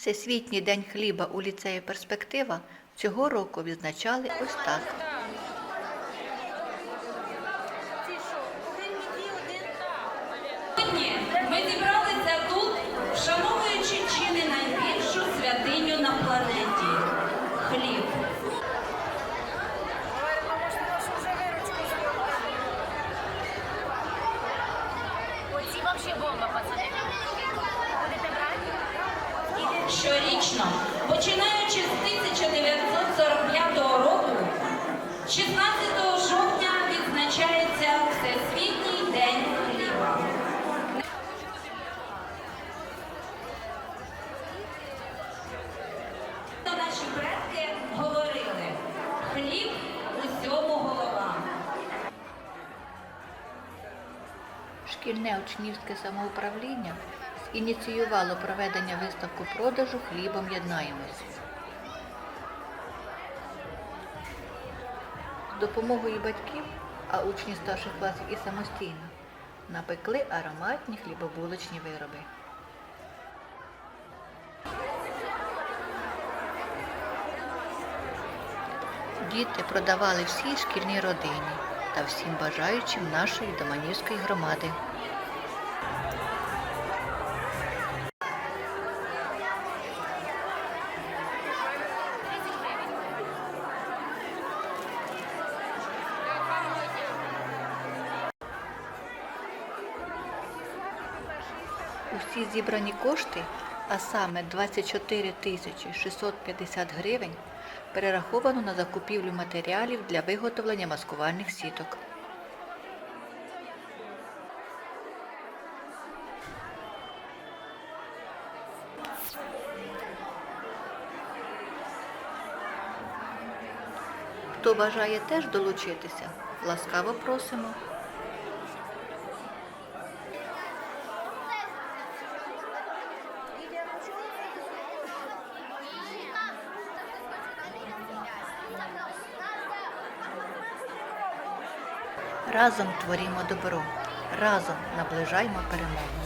Всесвітній день хліба у ліцеї Перспектива цього року відзначали ось так. Сьогодні ми зібралися тут, вшановуючи чи не найбільшу святиню на планеті хліб. Говоримо, може, нашу вже виручку зробити. Оці вообще бомба, пацани. Щорічно, починаючи з 1945 року, 16 жовтня відзначається Всесвітній день хліба. Наші предки говорили, хліб усьому голова. Шкільне учнівське самоуправління ініціювало проведення виставку продажу хлібом єднаємось. З допомогою батьків, а учні старших класів і самостійно, напекли ароматні хлібобулочні вироби. Діти продавали всій шкільній родині та всім бажаючим нашої Доманівської громади. Усі зібрані кошти, а саме 24 тисячі 650 гривень, перераховано на закупівлю матеріалів для виготовлення маскувальних сіток. Хто бажає теж долучитися, ласкаво просимо. Разом творімо добро, разом наближаймо перемогу.